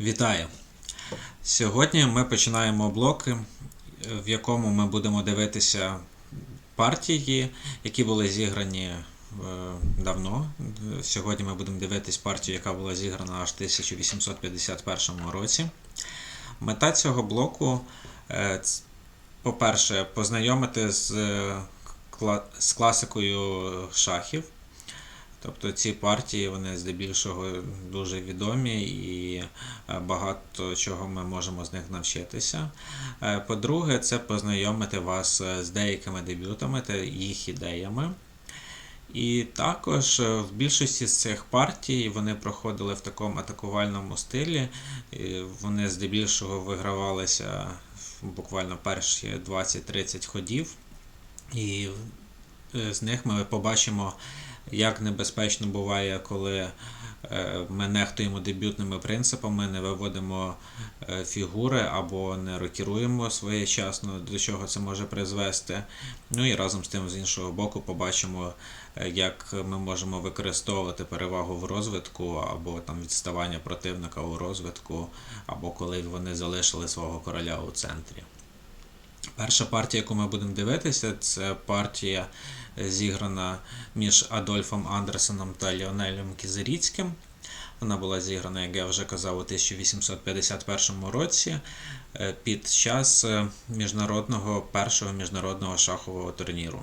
Вітаю! Сьогодні ми починаємо блок, е, в якому ми будемо дивитися партії, які були зіграні е, давно. Сьогодні ми будемо дивитись партію, яка була зіграна аж в 1851 році. Мета цього блоку, е, по-перше, познайомити з класикою шахів. Тобто ці партії вони здебільшого дуже відомі і е, багато чого ми можемо з них навчитися. Е, По-друге, це познайомити вас е, з деякими дебютами та їх ідеями. І також в більшості з цих партій вони проходили в такому атакувальному стилі. Вони здебільшого вигравалися буквально перші 20-30 ходів. І з них ми побачимо, як небезпечно буває, коли е, ми нехтуємо дебютними принципами, не виводимо е, фігури або не рокіруємо своєчасно, до чого це може призвести. Ну і разом з тим, з іншого боку, побачимо, е, як ми можемо використовувати перевагу в розвитку або там відставання противника у розвитку, або коли вони залишили свого короля у центрі. Перша партія, яку ми будемо дивитися, це партія зіграна між Адольфом Андерсоном та Ліонелем Кізеріцьким. Вона була зіграна, як я вже казав, у 1851 році е, під час е, міжнародного першого міжнародного шахового турніру.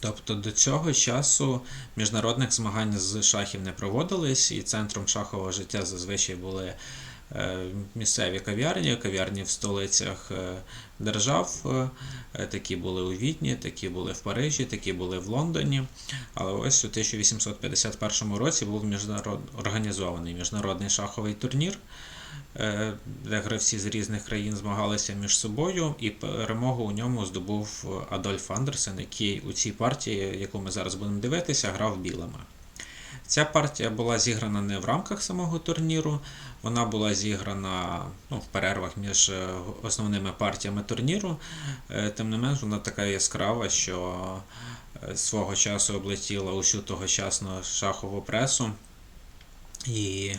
Тобто до цього часу міжнародних змагань з шахів не проводились, і центром шахового життя зазвичай були місцеві кав'ярні, кав'ярні в столицях е, держав. е, Такі були у Відні, такі були в Парижі, такі були в Лондоні. Але ось у 1851 році був міжнарод... організований міжнародний шаховий турнір, е, де гравці з різних країн змагалися між собою, і перемогу у ньому здобув Адольф Андерсен, який у цій партії, яку ми зараз будемо дивитися, грав білими. Ця партія була зіграна не в рамках самого турніру, вона була зіграна ну, в перервах між е, основними партіями турніру. Е, Тим не менш, вона така яскрава, що е, свого часу облетіла усю тогочасну шахову пресу. І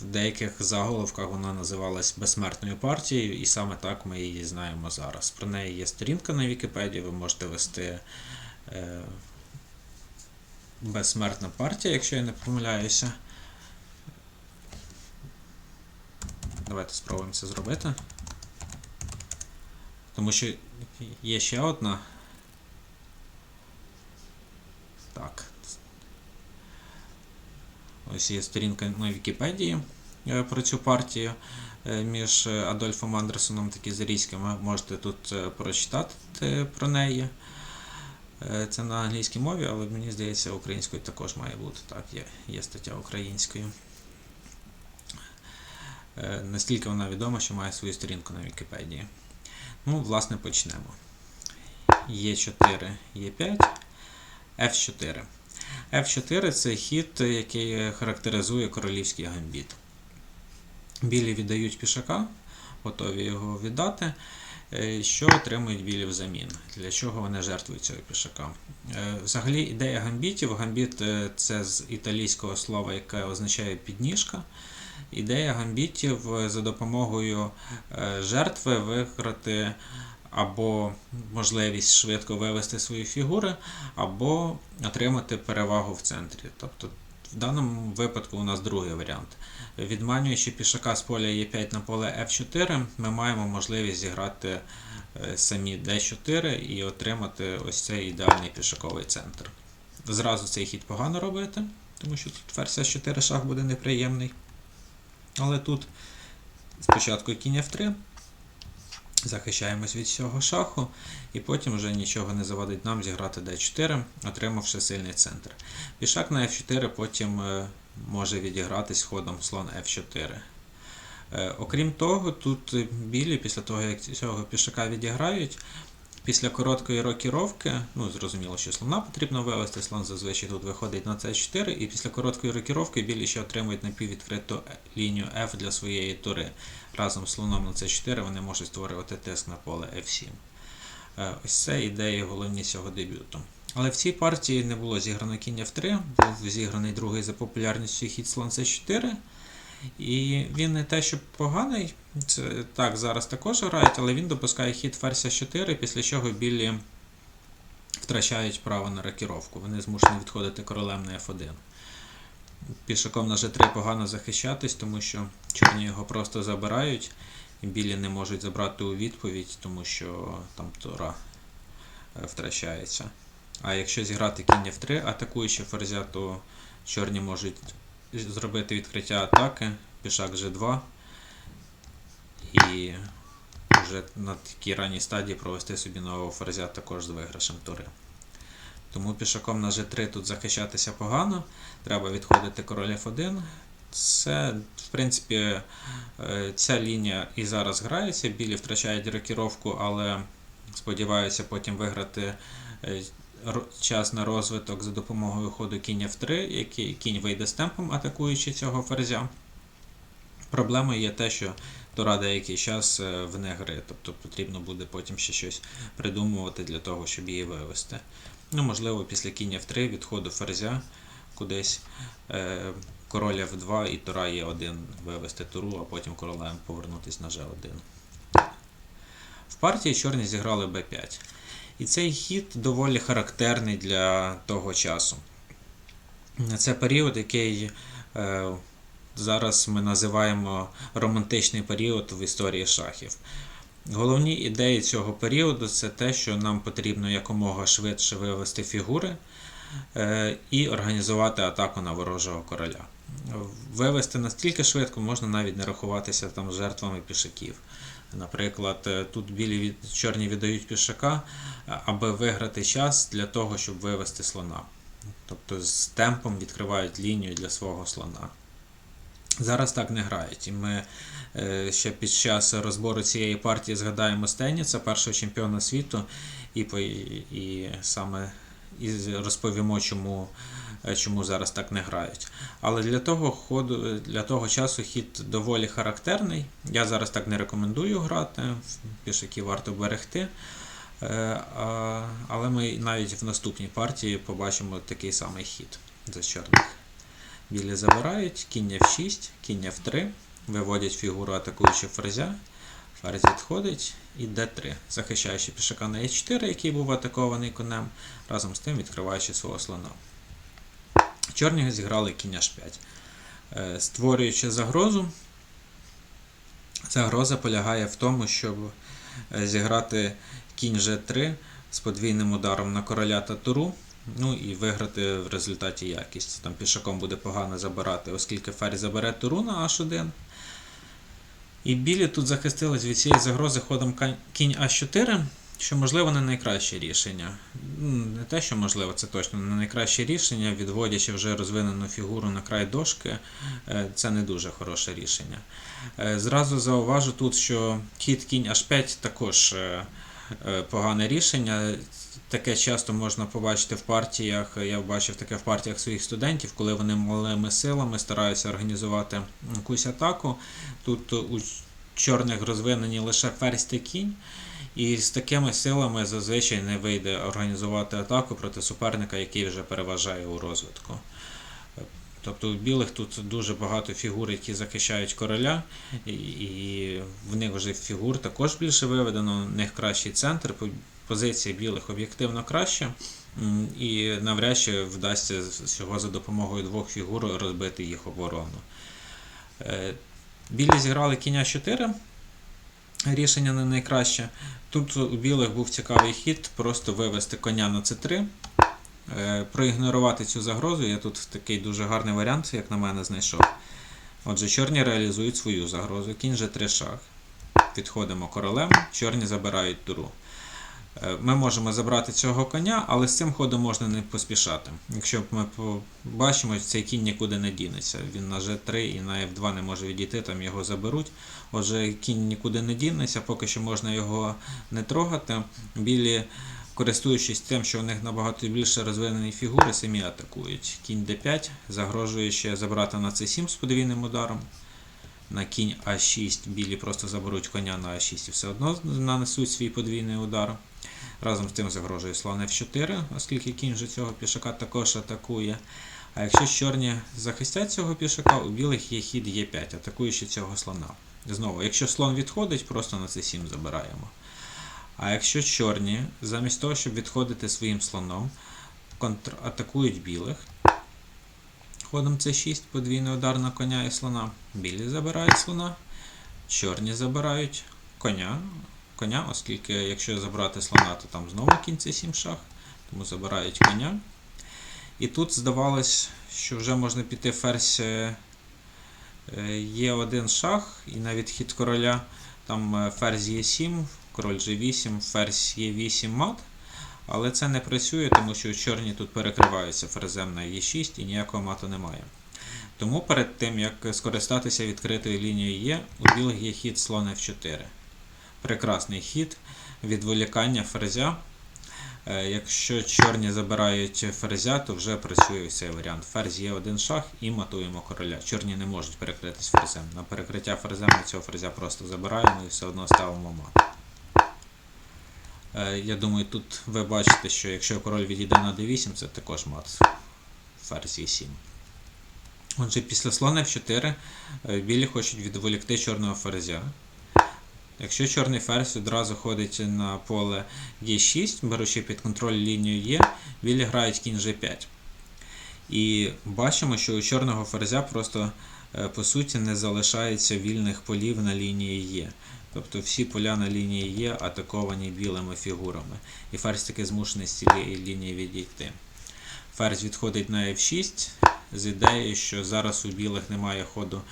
в деяких заголовках вона називалась безсмертною партією, і саме так ми її знаємо зараз. Про неї є сторінка на Вікіпедії, ви можете вести безсмертна партія, якщо я не помиляюся. Давайте спробуємо це зробити. Тому що є ще одна. Так. Ось є сторінка на Вікіпедії е, про цю партію е, між Адольфом Андерсоном та Кізерійським. Можете тут е, прочитати про неї. Е, Це на англійській мові, але мені здається, українською також має бути. Так, є, є стаття українською. Е, Настільки вона відома, що має свою сторінку на Вікіпедії. Ну, власне, почнемо. Є4, Є5, F4. F4 це хід, який характеризує королівський гамбіт. Білі віддають пішака, готові його віддати. Е, Що отримують білі взамін? Для чого вони жертвують цього пішака? Е, Взагалі, ідея гамбітів. Гамбіт е, це з італійського слова, яке означає підніжка. Ідея гамбітів за допомогою жертви виграти або можливість швидко вивести свої фігури, або отримати перевагу в центрі. Тобто в даному випадку у нас другий варіант. Відманюючи пішака з поля Е5 на поле F4, ми маємо можливість зіграти е, самі D4 і отримати ось цей ідеальний пішаковий центр. Зразу цей хід погано робити, тому що тут ферзь С4 шах буде неприємний. Але тут спочатку кінь F3, захищаємось від цього шаху, і потім вже нічого не завадить нам зіграти d4, отримавши сильний центр. Пішак на f4 потім е, може відігратись ходом слон f4. Е, Окрім того, тут білі, після того, як цього пішака відіграють, після короткої рокіровки, ну зрозуміло, що слона потрібно вивести, слон зазвичай тут виходить на c4, і після короткої рокіровки білі ще отримують напіввідкриту лінію F для своєї тури. Разом з слоном на c4 вони можуть створювати тиск на поле F7. Е, Ось це ідеї головні цього дебюту. Але в цій партії не було зіграно кінь F3, був зіграний другий за популярністю хід слон c4. І він не те, що поганий, це, так, зараз також грають, але він допускає хід ферзь 4, після чого білі втрачають право на рокіровку. Вони змушені відходити королем на F1. Пішаком на G3 погано захищатись, тому що чорні його просто забирають, і білі не можуть забрати у відповідь, тому що там тура е, втрачається. А якщо зіграти кінь F3, атакуючи ферзя, то чорні можуть зробити відкриття атаки, пішак G2 і вже на такій ранній стадії провести собі нового ферзя також з виграшем тури. Тому пішаком на G3 тут захищатися погано, треба відходити король F1. Це, в принципі, е, ця лінія і зараз грається. Білі втрачають рокіровку, але сподіваються потім виграти е, час на розвиток за допомогою ходу кінь F3, який кінь вийде з темпом, атакуючи цього ферзя. Проблемою є те, що Тора деякий час е, вне гри, тобто потрібно буде потім ще щось придумувати для того, щоб її вивести. Ну, можливо, після кінь F3 відходу ферзя кудись е, король F2 і Тора Е1 вивести туру, а потім королем повернутися на G1. В партії чорні зіграли b5. І цей хід доволі характерний для того часу. Це період, який е, зараз ми називаємо романтичний період в історії шахів. Головні ідеї цього періоду це те, що нам потрібно якомога швидше вивести фігури е, і організувати атаку на ворожого короля. Вивести настільки швидко можна навіть не рахуватися там жертвами пішаків. Наприклад, е, тут білі чорні віддають пішака, аби виграти час для того, щоб вивести слона. Тобто з темпом відкривають лінію для свого слона. Зараз так не грають. І ми е, ще під час розбору цієї партії згадаємо Стеніца, першого чемпіона світу, і, і саме і розповімо, чому, е, чому зараз так не грають. Але для того ходу, для того часу хід доволі характерний. Я зараз так не рекомендую грати, пішаки варто берегти. Е, Але ми навіть в наступній партії побачимо такий самий хід за чорних. Білі забирають, кінь F6, кінь F3, виводять фігуру атакуючи ферзя, ферзь відходить і D3, захищаючи пішака на H4, який був атакований конем, разом з тим відкриваючи свого слона. Чорні зіграли кінь H5. Е, Створюючи загрозу, загроза полягає в тому, щоб е, зіграти кінь G3 з подвійним ударом на короля та туру. Ну і виграти в результаті якість. Там пішаком буде погано забирати, оскільки ферзь забере туру на H1. І білі тут захистились від цієї загрози ходом кінь А4, що можливо не найкраще рішення. Не те, що можливо, це точно не найкраще рішення, відводячи вже розвинену фігуру на край дошки, е, це не дуже хороше рішення. Е, Зразу зауважу тут, що хід кінь H5 також е, погане рішення. Таке часто можна побачити в партіях. Я бачив таке в партіях своїх студентів, коли вони малими силами стараються організувати якусь атаку. Тут у чорних розвинені лише ферзь та кінь, і з такими силами зазвичай не вийде організувати атаку проти суперника, який вже переважає у розвитку. Тобто у білих тут дуже багато фігур, які захищають короля, і, в них вже фігур також більше виведено, в них кращий центр, по- позиція білих об'єктивно краща, і навряд чи вдасться всього за допомогою двох фігур розбити їх оборону. Е, Білі зіграли кіня 4. Рішення не найкраще. Тут у білих був цікавий хід, просто вивести коня на c3, е, проігнорувати цю загрозу. Я тут такий дуже гарний варіант, як на мене, знайшов. Отже, чорні реалізують свою загрозу. Кінь же 3 шах. Підходимо королем, чорні забирають туру. Е, Ми можемо забрати цього коня, але з цим ходом можна не поспішати. Якщо ми побачимо, цей кінь нікуди не дінеться. Він на G3 і на F2 не може відійти, там його заберуть. Отже, кінь нікуди не дінеться, поки що можна його не трогати. Білі, користуючись тим, що у них набагато більше розвинені фігури, самі атакують. Кінь D5 загрожує ще забрати на C7 з подвійним ударом. На кінь А6 білі просто заберуть коня на А6 і все одно нанесуть свій подвійний удар. Разом з тим загрожує слон F4, оскільки кінь вже цього пішака також атакує. А якщо чорні захистять цього пішака, у білих є хід Е5, атакуючи цього слона. Знову, якщо слон відходить, просто на c7 забираємо. А якщо чорні, замість того, щоб відходити своїм слоном, контратакують білих. Ходом c6, подвійний удар на коня і слона. Білі забирають слона, чорні забирають коня, коня, оскільки якщо забрати слона, то там знову кінь c7 шах, тому забирають коня. І тут здавалось, що вже можна піти ферзь е, є один шах, і навіть хід короля, там е, ферзь Е7, король G8, ферзь Е8 мат. Але це не працює, тому що чорні тут перекриваються ферзем на Е6 і ніякого мату немає. Тому перед тим, як скористатися відкритою лінією Е, у білих є хід слон F4. Прекрасний хід відволікання ферзя. Е, Якщо чорні забирають ферзя, то вже працює цей варіант. Ферзь є один шах і матуємо короля. Чорні не можуть перекритись ферзем. На перекриття ферзем ми цього ферзя просто забираємо і все одно ставимо мат. Е, Я думаю, тут ви бачите, що якщо король відійде на d8, це також мат ферзь e7. Отже, після слона f4 е, білі хочуть відволікти чорного ферзя. Якщо чорний ферзь одразу ходить на поле Е6, беручи під контроль лінію Е, білі грають кінь G5. І бачимо, що у чорного ферзя просто е, по суті не залишається вільних полів на лінії Е. Тобто всі поля на лінії Є атаковані білими фігурами. І ферзь таки змушений з цієї лінії відійти. Ферзь відходить на F6 з ідеєю, що зараз у білих немає ходу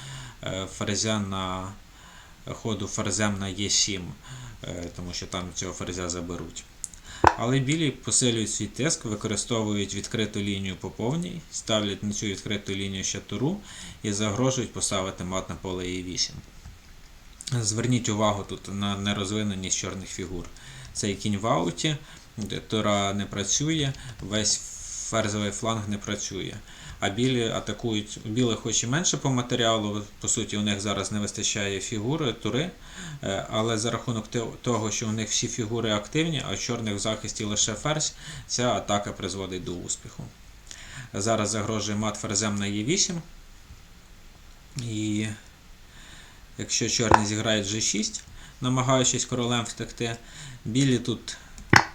е, ферзя на ходу ферзем на Е7, е, тому що там цього ферзя заберуть. Але білі посилюють свій тиск, використовують відкриту лінію по повній, ставлять на цю відкриту лінію ще туру і загрожують поставити мат на поле Е8. Зверніть увагу тут на нерозвиненість чорних фігур. Цей кінь в ауті, тура не працює, весь ферзовий фланг не працює. А білі атакують білих хоч і менше по матеріалу, по суті, у них зараз не вистачає фігури, тури, е, але за рахунок того, що у них всі фігури активні, а у чорних в захисті лише ферзь, ця атака призводить до успіху. Зараз загрожує мат ферзем на Е8. І якщо чорні зіграють G6, намагаючись королем втекти, білі тут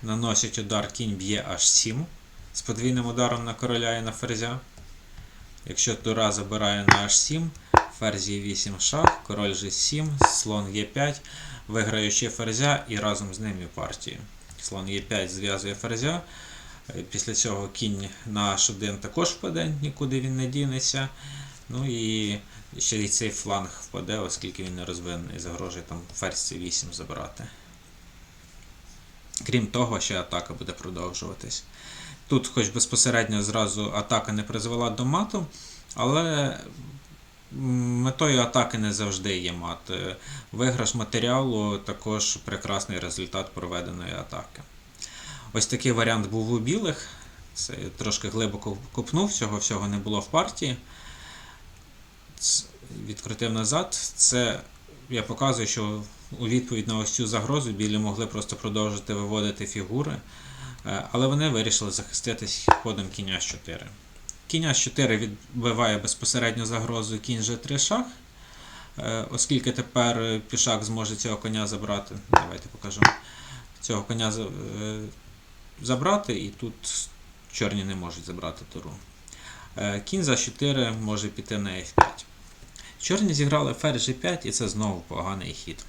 наносять удар кінь б'є H7 з подвійним ударом на короля і на ферзя. Якщо тура забирає на H7, ферзь Е8 шах, король G7, слон Е5, виграючи ферзя і разом з ним і партію. Слон Е5 зв'язує ферзя. Е, Після цього кінь на H1 також впаде, нікуди він не дінеться. Ну і ще й цей фланг впаде, оскільки він не розвинений, загрожує там ферзь C8 забрати. Крім того, ще атака буде продовжуватись. Тут, хоч безпосередньо зразу атака не призвела до мату, але метою атаки не завжди є мат. Е, Виграш матеріалу також прекрасний результат проведеної атаки. Ось такий варіант був у білих. Це трошки глибоко копнув, цього всього не було в партії. Відкрутив назад. Це я показую, що у відповідь на ось цю загрозу білі могли просто продовжити виводити фігури. Е, Але вони вирішили захиститись ходом кінь 4 Кінь 4 відбиває безпосередньо загрозу кінь G3 шах, Е, оскільки тепер пішак зможе цього коня забрати. Давайте покажу. Цього коня е, забрати, і тут чорні не можуть забрати туру. Кінь за 4 може піти на F5. Чорні зіграли ферзь G5, і це знову поганий хід.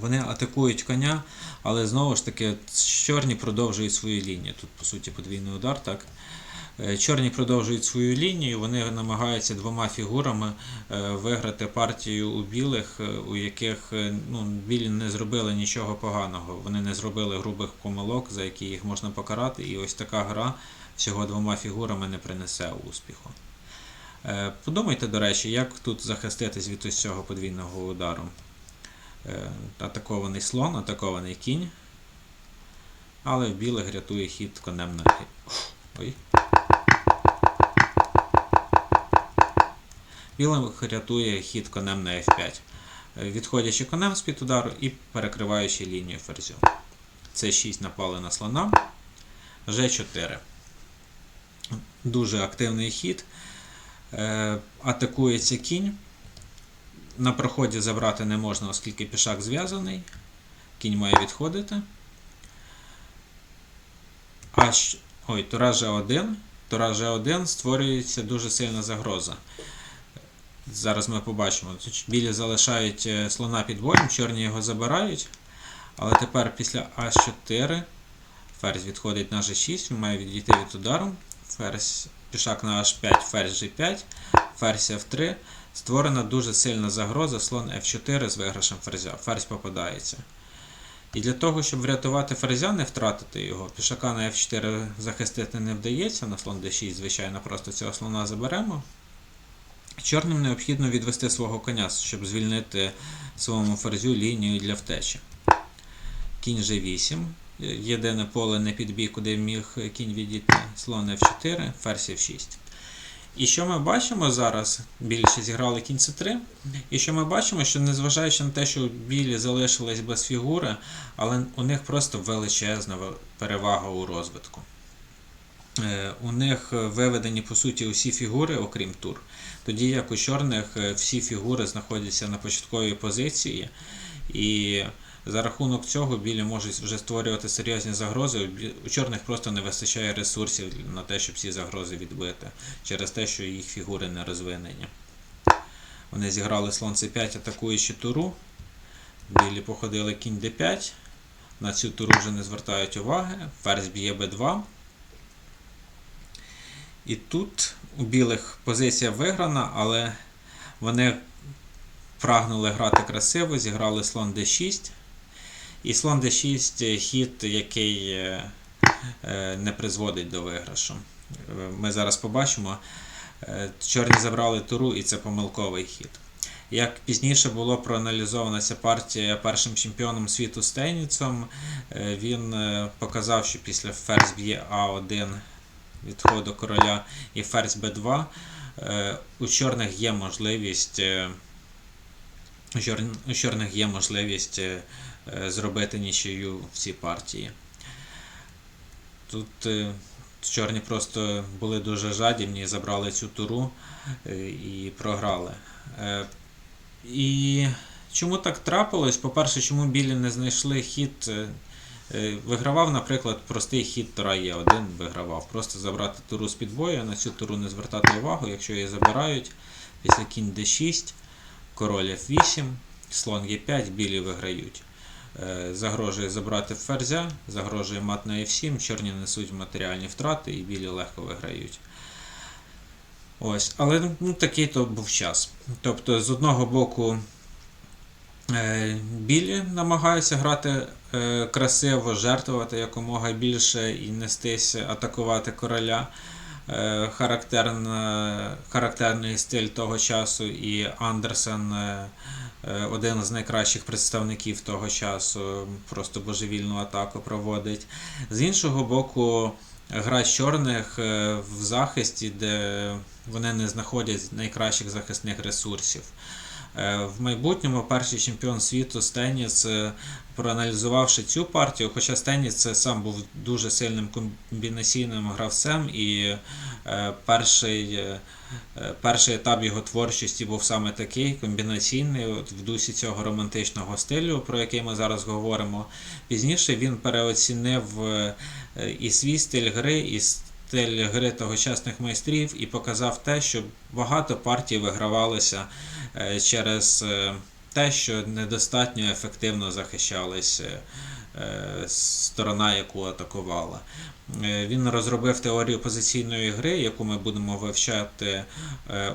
Вони атакують коня, але знову ж таки чорні продовжують свою лінію. Тут, по суті, подвійний удар. так. Е, Чорні продовжують свою лінію, вони намагаються двома фігурами е, виграти партію у білих, е, у яких ну, білі не зробили нічого поганого. Вони не зробили грубих помилок, за які їх можна покарати. І ось така гра всього двома фігурами не принесе успіху. Подумайте, до речі, як тут захиститись від ось цього подвійного удару. Е, Атакований слон, атакований кінь. Але в білих рятує хід конем на Ой. Білих рятує хід конем на F5. Е, Відходячи конем з-під удару і перекриваючи лінію ферзю. С6 напали на слона. G4. дуже активний хід. Е, атакується кінь. На проході забрати не можна, оскільки пішак зв'язаний. Кінь має відходити. Аж. Ой, тура G1. Тура G1 створюється дуже сильна загроза. Зараз ми побачимо. Білі залишають е, слона під боєм, чорні його забирають. Але тепер після А4 ферзь відходить на G6, він має відійти від удару. Ферзь, пішак на H5, ферзь G5, ферзь F3. Створена дуже сильна загроза, слон F4 з виграшем ферзя. Ферзь попадається. І для того, щоб врятувати ферзя, не втратити його, пішака на F4 захистити не вдається, на слон D6, звичайно, просто цього слона заберемо. Чорним необхідно відвести свого коня, щоб звільнити своєму ферзю лінію для втечі. Кінь G8. Єдине поле не під бій, куди міг кінь відійти. Слон F4, ферзь F6. І що ми бачимо зараз? Ще зіграли кінь С3. І що ми бачимо, що незважаючи на те, що білі залишились без фігури, але у них просто величезна перевага у розвитку. Е, У них виведені по суті усі фігури, окрім тур. Тоді як у чорних е, всі фігури знаходяться на початковій позиції, і за рахунок цього білі можуть вже створювати серйозні загрози. У чорних просто не вистачає ресурсів на те, щоб ці загрози відбити, через те, що їх фігури не розвинені. Вони зіграли слон c5, атакуючи туру. Білі походили кінь d5. На цю туру вже не звертають уваги. Ферзь б'є b2. І тут у білих позиція виграна, але вони прагнули грати красиво, зіграли слон d6. І слон d6 хід, який е, е, не призводить до виграшу. Ми зараз побачимо. Е, чорні забрали туру, і це помилковий хід. Як пізніше було проаналізована ця партія першим чемпіоном світу Стейніцом, він показав, що після ферзь б'є А1 відходу короля і ферзь Б2 у чорних є можливість у чорних є можливість зробити нічию в цій партії. Тут чорні просто були дуже жадібні, забрали цю туру і програли. І чому так трапилось? По-перше, чому білі не знайшли хід. Вигравав, наприклад, простий хід Тура Е1 вигравав. Просто забрати туру з під бою, на цю туру не звертати увагу, якщо її забирають, після кінь d6, король f8, слон Е5, білі виграють. Загрожує забрати ферзя, загрожує мат на f7, чорні несуть матеріальні втрати і білі легко виграють. Ось, Але ну, такий то був час. Тобто, з одного боку, білі намагаються грати красиво, жертвувати якомога більше і нестись, атакувати короля. Характерна, характерний стиль того часу, і Андерсен один з найкращих представників того часу, просто божевільну атаку проводить. З іншого боку, гра чорних в захисті, де вони не знаходять найкращих захисних ресурсів. В майбутньому перший чемпіон світу Стеніс, проаналізувавши цю партію, хоча Стеніс сам був дуже сильним комбінаційним гравцем, і перший перший етап його творчості був саме такий комбінаційний, от в дусі цього романтичного стилю, про який ми зараз говоримо. Пізніше він переоцінив і свій стиль гри, і стиль гри тогочасних майстрів, і показав те, що багато партій вигравалося через те, що недостатньо ефективно захищалася сторона, яку атакувала. Він розробив теорію позиційної гри, яку ми будемо вивчати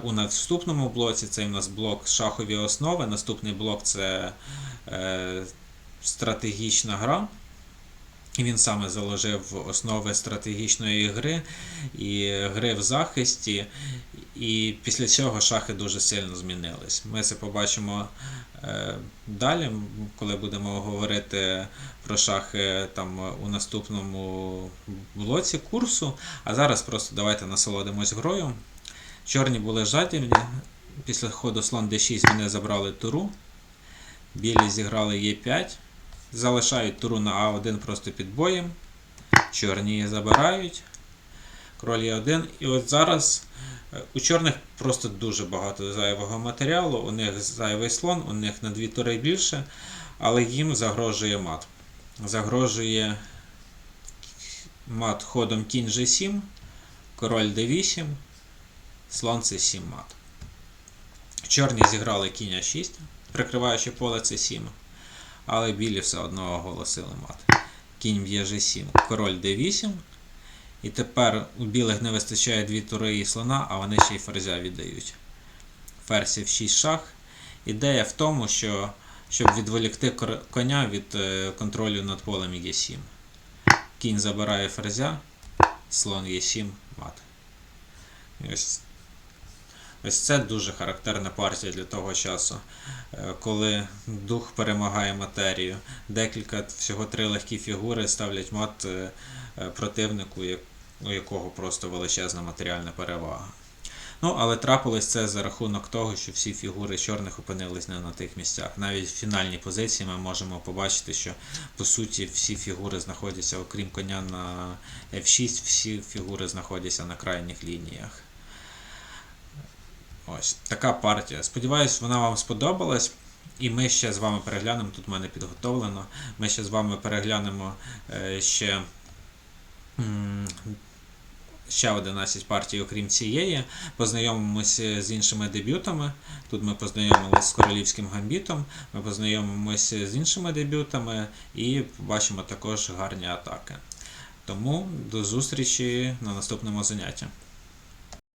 у наступному блоці. Це у нас блок шахові основи. Наступний блок це стратегічна гра. Він саме заложив основи стратегічної гри і гри в захисті, і після цього шахи дуже сильно змінились. Ми це побачимо далі, коли будемо говорити про шахи там у наступному блоці курсу. А зараз просто давайте насолодимось грою. Чорні були жадібні. Після ходу слон d6 вони забрали туру. Білі зіграли Е5. Залишають туру на А1 просто під боєм. Чорні забирають. король Е1. І от зараз е, у чорних просто дуже багато зайвого матеріалу. У них зайвий слон, у них на дві тури більше, але їм загрожує мат. Загрожує мат ходом кінь G7, король D8, слон C7 мат. Чорні зіграли кінь А6, прикриваючи поле С7, але білі все одно оголосили мат. Кінь б'є G7, король D8. І тепер у білих не вистачає дві тури і слона, а вони ще й ферзя віддають. Ферзь в 6 шах. Ідея в тому, що щоб відволікти коня від е, контролю над полем Е7. Кінь забирає ферзя, слон Е7, мат. Ось, ось це дуже характерна партія для того часу, е, коли дух перемагає матерію. Декілька, всього три легкі фігури ставлять мат е, е, противнику, у якого просто величезна матеріальна перевага. Ну, але трапилось це за рахунок того, що всі фігури чорних опинились не на тих місцях. Навіть в фінальній позиції ми можемо побачити, що по суті всі фігури знаходяться, окрім коня на F6, всі фігури знаходяться на крайніх лініях. Ось така партія. Сподіваюсь, вона вам сподобалась. І ми ще з вами переглянемо, тут в мене підготовлено. Ми ще з вами переглянемо е, ще, ще 11 партій, окрім цієї. Познайомимося з іншими дебютами. Тут ми познайомилися з королівським гамбітом, ми познайомимося з іншими дебютами і побачимо також гарні атаки. Тому до зустрічі на наступному занятті.